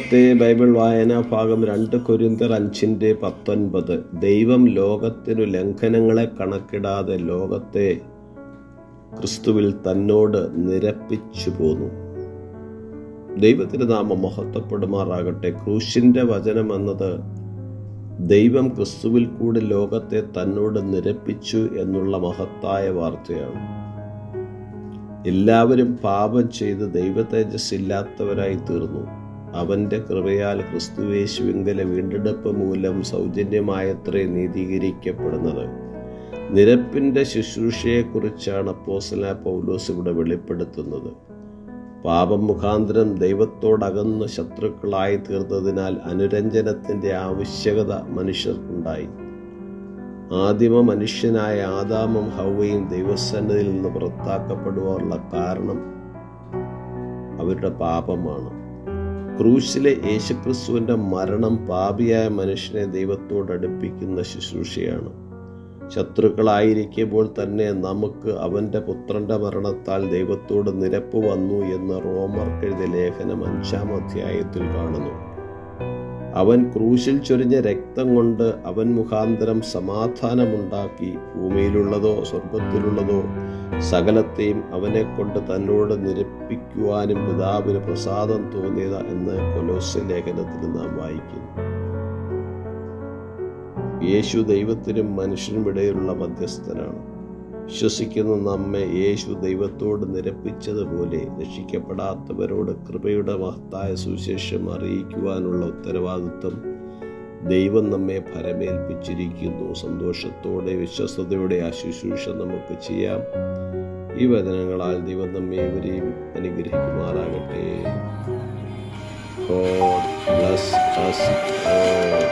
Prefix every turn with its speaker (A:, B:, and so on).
A: ഇന്നത്തെ ബൈബിൾ വായനാ ഭാഗം രണ്ട് കൊരിന്തർ അഞ്ചിന്റെ പത്തൊൻപത്. ദൈവം ലോകത്തിനു ലംഘനങ്ങളെ കണക്കിടാതെ ലോകത്തെ ക്രിസ്തുവിൽ തന്നോട് നിരപ്പിച്ചു പോന്നു. ദൈവത്തിന് നാമം മഹത്വപ്പെടുമാറാകട്ടെ. ക്രൂശിന്റെ വചനം എന്നത് ദൈവം ക്രിസ്തുവിൽ കൂടി ലോകത്തെ തന്നോട് നിരപ്പിച്ചു എന്നുള്ള മഹത്തായ വാർത്തയാണ്. എല്ലാവരും പാപം ചെയ്ത് ദൈവ തേജസ് ഇല്ലാത്തവരായി തീർന്നു. അവന്റെ കൃപയാൽ ക്രിസ്തുവേശുവിങ്കലെ വീണ്ടെടുപ്പ് മൂലം സൗജന്യമായത്രേ നീതീകരിക്കപ്പെടുന്നത്. നിരപ്പിന്റെ ശുശ്രൂഷയെക്കുറിച്ചാണ് അപ്പോസല പൗലോസ് ഇവിടെ വെളിപ്പെടുത്തുന്നത്. പാപം മുഖാന്തരം ദൈവത്തോടകന്ന് ശത്രുക്കളായി തീർന്നതിനാൽ അനുരഞ്ജനത്തിന്റെ ആവശ്യകത മനുഷ്യർക്കുണ്ടായി. ആദിമ മനുഷ്യനായ ആദാമും ഹൗവയും ദൈവസന്നതിൽ നിന്ന് പുറത്താക്കപ്പെടുവാനുള്ള കാരണം അവരുടെ പാപമാണ്. ക്രൂശിലെ യേശുക്രിസ്തുവിന്റെ മരണം പാപിയായ മനുഷ്യനെ ദൈവത്തോട് അടുപ്പിക്കുന്ന ശുശ്രൂഷയാണ്. ശത്രുക്കളായിരിക്കുമ്പോൾ തന്നെ നമുക്ക് അവന്റെ പുത്രന്റെ മരണത്താൽ ദൈവത്തോട് നിരപ്പ് വന്നു എന്ന് റോമർക്കെഴുതിയ ലേഖനം അഞ്ചാം അധ്യായത്തിൽ കാണുന്നു. അവൻ ക്രൂശിൽ ചൊരിഞ്ഞ രക്തം കൊണ്ട് അവൻ മുഖാന്തരം സമാധാനമുണ്ടാക്കി ഭൂമിയിലുള്ളതോ സ്വർഗത്തിലുള്ളതോ സകലത്തെയും അവനെ കൊണ്ട് തന്നോട് നിരപ്പിക്കുവാനും പിതാവിന് പ്രസാദം തോന്നിയത് എന്ന് കൊലോസ് ലേഖനത്തിൽ നാം വായിക്കുന്നു. യേശു ദൈവത്തിനും മനുഷ്യനും ഇടയിലുള്ള മധ്യസ്ഥനാണ്. വിശ്വസിക്കുന്ന നമ്മെ യേശു ദൈവത്തോട് നിരപ്പിച്ചതുപോലെ രക്ഷിക്കപ്പെടാത്തവരോട് കൃപയുടെ മഹത്തായ സുവിശേഷം അറിയിക്കുവാനുള്ള ഉത്തരവാദിത്വം ദൈവം നമ്മെ ഫലമേൽപ്പിച്ചിരിക്കുന്നു സന്തോഷത്തോടെ വിശ്വസ്തയോടെ ആ ശുശ്രൂഷ നമുക്ക് ചെയ്യാം. ഈ വചനങ്ങളാൽ ദൈവം നമ്മെ ഇവരെയും അനുഗ്രഹിക്കുമാറാകട്ടെ. God bless us all.